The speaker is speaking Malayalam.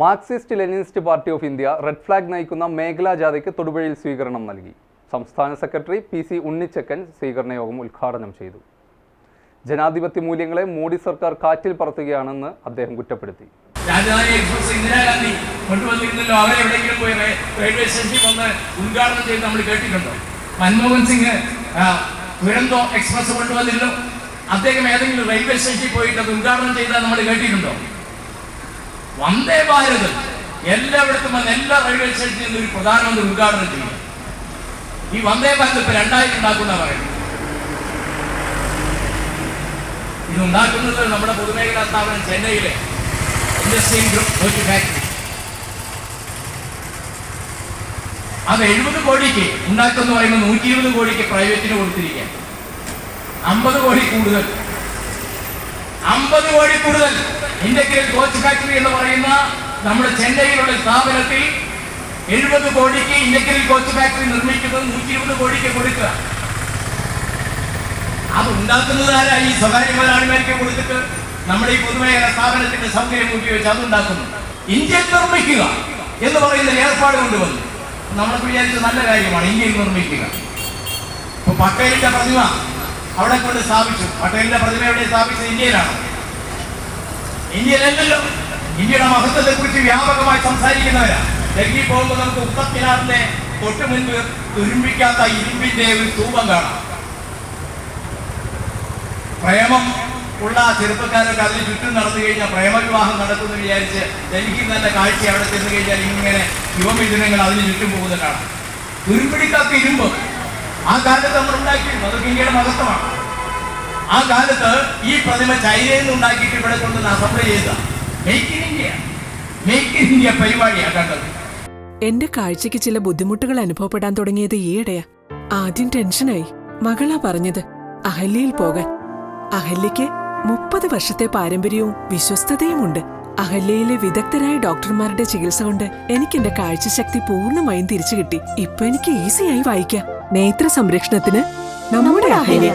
Marxist Leninist party of India red flag നയിക്കുന്ന മേഖലാ ജാഥയ്ക്ക് തൊടുപുഴയിൽ സ്വീകരണം നൽകി. സംസ്ഥാന സെക്രട്ടറി പി സി ഉണ്ണിച്ചക്കൻ സ്വീകരണ യോഗം ഉദ്ഘാടനം ചെയ്തു. ജനാധിപത്യ മൂല്യങ്ങളെ മോഡി സർക്കാർ കാറ്റിൽ പറത്തുകയാണെന്ന് അദ്ദേഹം കുറ്റപ്പെടുത്തി. രാജധാനി ഇന്ദിരാഗാന്ധി കൊണ്ടുവന്നിരുന്നല്ലോ അവരെ എവിടെയെങ്കിലും പോയി റെയിൽവേ സ്റ്റേഷനിൽ വന്ന് ഉദ്ഘാടനം ചെയ്ത് നമ്മൾ കേട്ടിട്ടുണ്ടോ? മൻമോഹൻ സിംഗ് ദുരന്തോ എക്സ്പ്രസ് കൊണ്ടുവന്നില്ലോ അദ്ദേഹം ഏതെങ്കിലും റെയിൽവേ സ്റ്റേഷനിൽ പോയിട്ട് അത് ഉദ്ഘാടനം ചെയ്താൽ നമ്മൾ കേട്ടിട്ടുണ്ടോ? വന്ദേ ഭാരത്. എല്ലായിടത്തും വന്ന് എല്ലാ റെയിൽവേ സ്റ്റേഷനിൽ നിന്ന് ഒരു പ്രധാനമന്ത്രി ഉദ്ഘാടനം ചെയ്യും. ഈ വന്ദേ ഭാരത് ഇപ്പൊ രണ്ടായിരം ഉണ്ടാക്കുന്ന പറയുന്നത്. ഇത് ഉണ്ടാക്കുന്നത് നമ്മുടെ പൊതുമേഖലാ സ്ഥാപനം ചെന്നൈയിലെ ഇൻഡസ്ട്രിയൽ ഗ്രൂപ്പ് ഫാക്ടറി അത് എഴുപത് കോടിക്ക് ഉണ്ടാക്കുന്ന പറയുമ്പോൾ നൂറ്റി ഇരുപത് കോടിക്ക് പ്രൈവറ്റിന് കൊടുത്തിരിക്കുക അമ്പത് കോടി കൂടുതൽ. അമ്പത് കോടി കൂടുതൽ. ഇൻഡസ്ട്രിയൽ കോച്ച് ഫാക്ടറി എന്ന് പറയുന്ന നമ്മുടെ ചെന്നൈയിലുള്ള സ്ഥാപനത്തിൽ എഴുപത് കോടിക്ക് ഇൻഡസ്ട്രിയൽ കോച്ച് ഫാക്ടറി നിർമ്മിക്കുന്നത് നൂറ്റി ഇരുപത് കോടിക്ക് കൊടുക്കുക. അത് ഉണ്ടാക്കുന്നത് ആരാ? ഈ സ്വകാര്യ മുതലാളിമാർക്ക് കൊടുത്തിട്ട് നമ്മുടെ ഈ പൊതുമേഖല സ്ഥാപനത്തിന്റെ സൗകര്യം ഉപയോഗിച്ച് അത് ഉണ്ടാക്കുന്നു. ഇന്ത്യയിൽ നിർമ്മിക്കുക എന്ന് പറയുന്ന ഏർപ്പാട് കൊണ്ടുവന്നു. നമ്മളൊക്കെ വിചാരിച്ച നല്ല കാര്യമാണ് ഇന്ത്യയിൽ നിർമ്മിക്കുക. ഇപ്പൊ പട്ടേലിന്റെ പ്രതിമ അവിടെ കൊണ്ട് സ്ഥാപിച്ചു. പട്ടേലിന്റെ പ്രതിമ എവിടെ സ്ഥാപിച്ചത് ഇന്ത്യയിലാണ്. ഇന്ത്യയിലല്ലല്ലോ. ഇന്ത്യയുടെ മഹത്വത്തെ കുറിച്ച് വ്യാപകമായി സംസാരിക്കുന്നവരാണ് ഡൽഹി പോകുമ്പോൾ നമുക്ക് ഉത്തത്തിനാറിന്റെ തൊട്ട് മുൻപ് തുരുമ്പിക്കാത്ത ഇരുമ്പിന്റെ ഒരു സ്തൂപം കാണാം. പ്രേമം ഉള്ള ചെറുപ്പക്കാരൊക്കെ അതിന് ചുറ്റും നടന്നു കഴിഞ്ഞാൽ പ്രേമവിവാഹം നടക്കുന്നു വിചാരിച്ച് ഡൽഹിയിൽ നല്ല കാഴ്ച അവിടെ ചെന്ന് കഴിഞ്ഞാൽ ഇങ്ങനെ യുവമിഥുനങ്ങൾ അതിന് ചുറ്റും പോകുന്നത് തുരുമ്പിടിക്കാത്ത ഇരുമ്പ് ആ കാലത്ത് നമ്മൾ ഉണ്ടാക്കിയിരുന്നു. അതൊക്കെ ഇന്ത്യയുടെ മഹത്വമാണ്. ആ കാലത്ത് ഈ പ്രതിമ ചൈനയിൽ നിന്ന് ഉണ്ടാക്കിയിട്ട് ഇവിടെ കൊണ്ട് അസംബ്ലി ചെയ്ത make in India make in India പരിപാടിയാണ് കണ്ടത്. എന്റെ കാഴ്ചക്ക് ചില ബുദ്ധിമുട്ടുകൾ അനുഭവപ്പെടാൻ തുടങ്ങിയത് ഈയിടെയാ. ആദ്യം ടെൻഷനായി. മകളാ പറഞ്ഞത് അഹല്യയിൽ പോകാൻ. അഹല്യയ്ക്ക് മുപ്പത് വർഷത്തെ പാരമ്പര്യവും വിശ്വസ്തതയുമുണ്ട്. അഹല്യയിലെ വിദഗ്ധരായ ഡോക്ടർമാരുടെ ചികിത്സ കൊണ്ട് എനിക്ക് എന്റെ കാഴ്ചശക്തി പൂർണമായും തിരിച്ചു കിട്ടി ഇപ്പൊ എനിക്ക് ഈസിയായി വായിക്കാം. നേത്ര സംരക്ഷണത്തിന് നമ്മുടെ Ahalya.